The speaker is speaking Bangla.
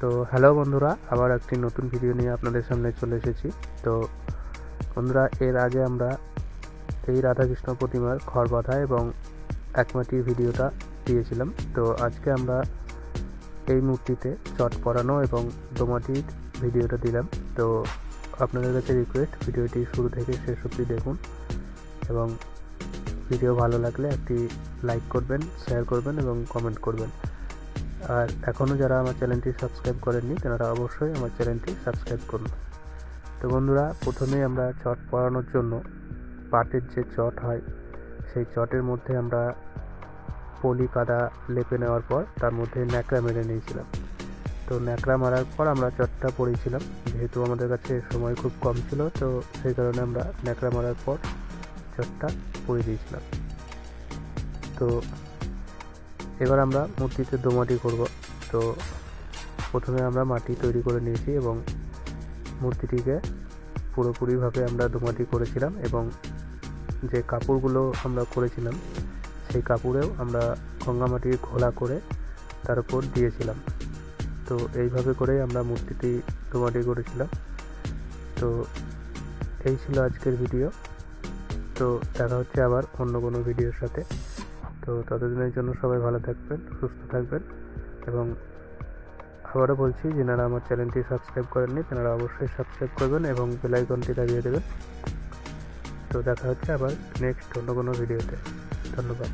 তো হ্যালো বন্ধুরা, আবার একটি নতুন ভিডিও নিয়ে আপনাদের সামনে চলে এসেছি। তো বন্ধুরা, এর আগে আমরা এই রাধাকৃষ্ণ প্রতিমার খড় বাঁধা এবং একমাটির ভিডিওটা দিয়েছিলাম। তো আজকে আমরা এই মূর্তিতে চট পরানো এবং দোমাটির ভিডিওটা দিলাম। তো আপনাদের কাছে রিকোয়েস্ট ভিডিওটি শুরু থেকে শেষ অবধি দেখুন এবং ভিডিও ভালো লাগলে একটি লাইক করবেন শেয়ার করবেন এবং কমেন্ট করবেন। আর এখনও যারা আমার চ্যানেলটি সাবস্ক্রাইব করেননি তেনারা অবশ্যই আমার চ্যানেলটি সাবস্ক্রাইব করুন। তো বন্ধুরা, প্রথমেই আমরা চট পরানোর জন্য পাটের যে চট হয়, সেই চটের মধ্যে আমরা পলি কাদা লেপে নেওয়ার পর তার মধ্যে ন্যাকড়া মেরে নিয়েছিলাম। তো ন্যাকড়া মারার পর আমরা চটটা পরেছিলাম যেহেতু আমাদের কাছে সময় খুব কম ছিল, তো সেই কারণে আমরা ন্যাকড়া মারার পর চটটা পরে দিয়েছিলাম। তো এবার আমরা মূর্তিতে দোমাটি করব। তো প্রথমে আমরা মাটি তৈরি করে নিয়েছি এবং মূর্তিটিকে পুরোপুরিভাবে আমরা দোমাটি করেছিলাম এবং যে কাপড়গুলো আমরা করেছিলাম, সেই কাপড়েও আমরা গঙ্গা মাটির ঘোলা করে তার উপর দিয়েছিলাম। তো এইভাবে করেই আমরা মূর্তিটি দোমাটি করেছিলাম। তো এই ছিল আজকের ভিডিও। তো দেখা হচ্ছে আবার অন্য কোনো ভিডিওর সাথে। তো ততদিনের জন্য সবাই ভালো থাকবেন, সুস্থ থাকবেন এবং আবারও বলছি, যেনারা আমার চ্যানেলটি সাবস্ক্রাইব করেননি তেনারা অবশ্যই সাবস্ক্রাইব করবেন এবং বেলাইকনটি দাবিয়ে দেবেন। তো দেখা হচ্ছে আবার নেক্সট অন্য কোনো ভিডিওতে। ধন্যবাদ।